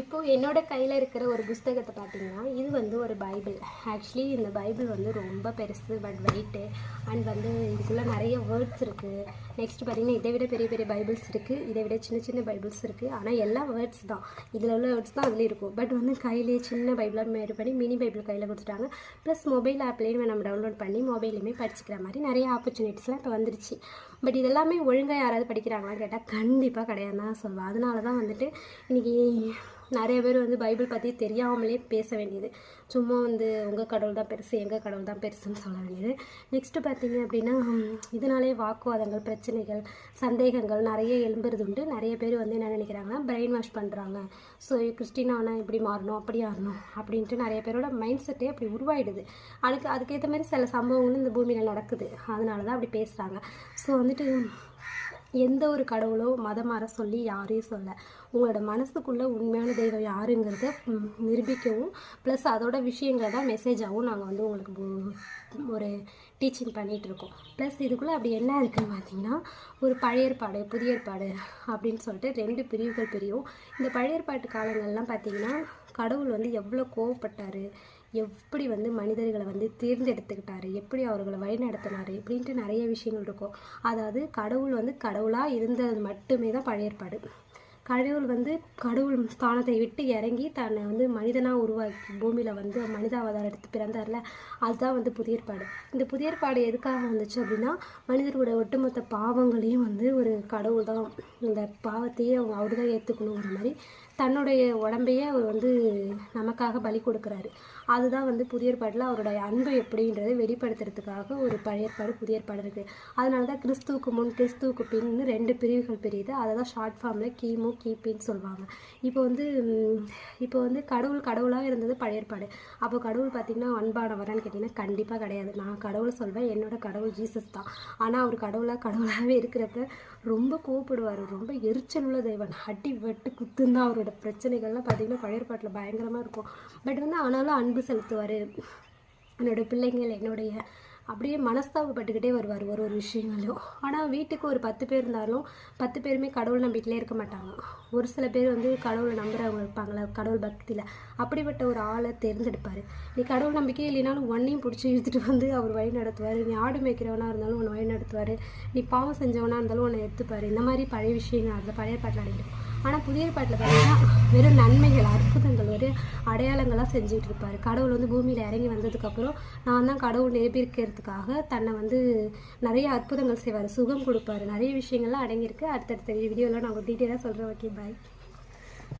இப்போது என்னோட கையில் இருக்கிற ஒரு புஸ்தகத்தை பார்த்தீங்கன்னா இது வந்து ஒரு பைபிள். ஆக்சுவலி இந்த பைபிள் வந்து ரொம்ப பெருசு பட் வெயிட்டு அண்ட் வந்து இதுக்குள்ளே நிறைய வேர்ட்ஸ் இருக்குது நெக்ஸ்ட் பார்த்தீங்கன்னா இதை விட பெரிய பெரிய பைபிள்ஸ் இருக்குது இதை விட சின்ன சின்ன பைபிள்ஸ் இருக்குது ஆனால் எல்லா வேர்ட்ஸ் தான். இதில் உள்ள வேர்ட்ஸ் தான் அதில் இருக்கும். பட் வந்து கையிலேயே சின்ன பைபிளாக மேரி பண்ணி மினி பைபிள் கையில் கொடுத்துட்டாங்க. ப்ளஸ் மொபைல் ஆப்லேயும் நம்ம டவுன்லோட் பண்ணி மொபைலையுமே படிச்சுக்கிற மாதிரி நிறைய ஆப்பர்ச்சுனிட்டிஸ்லாம் இப்போ வந்துருச்சு. பட் இதெல்லாமே ஒழுங்காக யாராவது படிக்கிறாங்களான்னு கேட்டால் கண்டிப்பாக கிடையாது தான் சொல்லுவேன். அதனால தான் வந்துட்டு இன்றைக்கி நிறைய பேர் வந்து பைபிள் பற்றி தெரியாமலே பேச வேண்டியது. சும்மா வந்து உங்கள் கடவுள் தான் பெருசு எங்கள் கடவுள் தான் பெருசுன்னு சொல்ல வேண்டியது. நெக்ஸ்ட்டு பார்த்தீங்க அப்படின்னா இதனாலே வாக்குவாதங்கள் பிரச்சனைகள் சந்தேகங்கள் நிறைய எழும்புறது உண்டு நிறைய பேர் வந்து என்ன நினைக்கிறாங்கன்னா பிரெயின் வாஷ் பண்ணுறாங்க ஸோ கிறிஸ்டினானா இப்படி மாறணும் அப்படி ஆறணும் அப்படின்ட்டு நிறைய பேரோட மைண்ட் செட்டே அப்படி உருவாயிடுது. அதுக்கு அதுக்கேற்ற மாதிரி சில சம்பவங்களும் இந்த பூமியில் நடக்குது. அதனால தான் அப்படி பேசுகிறாங்க ஸோ வந்துட்டு எந்த ஒரு கடவுளோ மதம் மாற சொல்லி யாரையும் சொல்ல. உங்களோட மனசுக்குள்ளே உண்மையான தெய்வம் யாருங்கிறத நிரூபிக்கவும் ப்ளஸ் அதோட விஷயங்களை தான் மெசேஜாகவும் நாங்கள் வந்து உங்களுக்கு ஒரு டீச்சிங் பண்ணிகிட்டு இருக்கோம் ப்ளஸ் இதுக்குள்ளே அப்படி என்ன இருக்குதுன்னு பார்த்தீங்கன்னா ஒரு பழைய ஏற்பாடு புதிய ஏற்பாடு அப்படின்னு சொல்லிட்டு ரெண்டு பிரிவுகள் பிரியும். இந்த பழைய ஏற்பாட்டு காலங்கள்லாம் பார்த்தீங்கன்னா கடவுள் வந்து எவ்வளோ கோவப்பட்டார் எப்படி வந்து மனிதர்களை வந்து தேர்ந்தெடுத்துக்கிட்டாரு எப்படி அவர்களை வழிநடத்தினாரு இப்படின்ட்டு நிறைய விஷயங்கள் இருக்கும். அதாவது கடவுள் வந்து கடவுளாக இருந்தது மட்டுமே தான் பழைய ஏற்பாடு. கடவுள் வந்து கடவுள் ஸ்தானத்தை விட்டு இறங்கி தன்னை வந்து மனிதனாக உருவாக்கி பூமியில் வந்து மனித அவதாரம் எடுத்து பிறந்தார்ல அதுதான் வந்து புதிய ஏற்பாடு இந்த புதிய ஏற்பாடு எதுக்காக வந்துச்சு அப்படின்னா மனிதர்களோட ஒட்டுமொத்த பாவங்களையும் வந்து ஒரு கடவுள் தான் இந்த பாவத்தையே அவங்க அவர் தான் ஏற்றுக்கணுங்கிற மாதிரி தன்னுடைய உடம்பையே அவர் வந்து நமக்காக பலி கொடுக்குறாரு. அதுதான் வந்து புதிய ஏற்பாட்டில் அவருடைய அன்பு எப்படின்றதை வெளிப்படுத்துறதுக்காக ஒரு பழைய ஏற்பாடு புதிய ஏற்பாடு இருக்குது அதனால தான் கிறிஸ்துவுக்கு முன் கிறிஸ்துவுக்கு பின்னு ரெண்டு பிரிவுகள் பிரியுது. அதை தான் ஷார்ட் ஃபார்மில் கீமு கேட்பேன்னு சொல்லுவாங்க. இப்போ வந்து இப்போ வந்து கடவுள் கடவுளாக இருந்தது பழைய ஏற்பாடு. அப்போ கடவுள் பார்த்திங்கன்னா அன்பானவரான்னு கேட்டிங்கன்னா கண்டிப்பாக கிடையாது. நான் கடவுள் சொல்வேன் என்னோட கடவுள் ஜீசஸ் தான். ஆனால் அவர் கடவுளாக கடவுளாகவே இருக்கிறப்ப ரொம்ப கோவப்படுவார். ரொம்ப எரிச்சல் உள்ள தெய்வன் அடி வெட்டு குத்துன்னு தான் அவரோட பிரச்சனைகள்லாம் பார்த்திங்கன்னா பழைய ஏற்பாட்டில் பயங்கரமாக இருக்கும். பட் வந்து ஆனாலும் அன்பு செலுத்துவார். என்னோட பிள்ளைங்கள் என்னுடைய அப்படியே மனஸ்தாபப்பட்டுக்கிட்டே வருவார் ஒரு ஒரு விஷயங்களையும் ஆனால் வீட்டுக்கு ஒரு பத்து பேர் இருந்தாலும் பத்து பேருமே கடவுள் நம்பிக்கையிலே இருக்க மாட்டாங்க. ஒரு சில பேர் வந்து கடவுளை நம்புறவங்க இருப்பாங்களே கடவுள் பக்தியில். அப்படிப்பட்ட ஒரு ஆளை தேர்ந்தெடுப்பார். நீ கடவுள் நம்பிக்கை இல்லைனாலும் ஒன்றையும் பிடிச்சி இழுத்துட்டு வந்து அவர் வழி நடத்துவார். நீ ஆடு மேய்க்கிறவனாக இருந்தாலும் உன்னை வழி நடத்துவார். நீ பாவம் செஞ்சவனாக இருந்தாலும் உன்னை எடுத்துப்பார் இந்த மாதிரி பழைய விஷயங்கள் அதில் பழைய பாட்டில் அடைஞ்சிடும் ஆனால் புதிய பாட்டில் பார்த்தீங்கன்னா வெறும் நன்மைகள் அற்புதங்கள் ஒரு அடையாளங்களாக செஞ்சுட்டு இருப்பார் கடவுள் வந்து பூமியில் இறங்கி வந்ததுக்கப்புறம் நான் தான் கடவுள் நிரூபிக்கிறதுக்காக தன்னை வந்து நிறைய அற்புதங்கள் செய்வார். சுகம் கொடுப்பாரு. நிறைய விஷயங்கள்லாம் அடங்கியிருக்கு. அடுத்தடுத்த வீடியோவில் நான் உங்களுக்கு டீட்டெயிலாக சொல்கிறேன் ஓகே பாய்